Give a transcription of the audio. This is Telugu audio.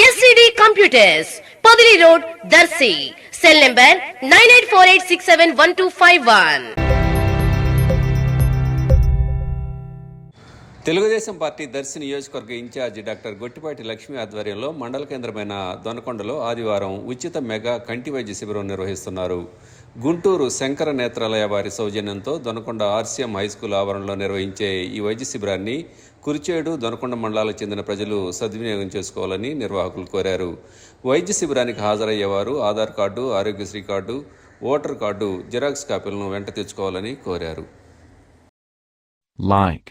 SCD computers Padili road Darsi cell number nine eight four eight six seven one two five one Telugudesam party Darsi నియోజకవర్గ ఇన్ఛార్జి డాక్టర్ గొట్టిపాటి లక్ష్మి ఆధ్వర్యంలో మండల కేంద్రమైన దొనకొండలో ఆదివారం ఉచిత మెగా కంటి వైద్య శిబిరం నిర్వహిస్తున్నారు. గుంటూరు శంకర నేత్రాలయ వారి సౌజన్యంతో దొనకొండ ఆర్సీఎం హైస్కూల్ ఆవరణలో నిర్వహించే ఈ వైద్య శిబిరాన్ని కురిచేడు దొనకొండ మండలాలకు చెందిన ప్రజలు సద్వినియోగం చేసుకోవాలని నిర్వాహకులు కోరారు. వైద్య శిబిరానికి హాజరయ్యేవారు Aadhaar card Aarogyasri card voter card xerox కాపీలను వెంట తెచ్చుకోవాలని కోరారు. Like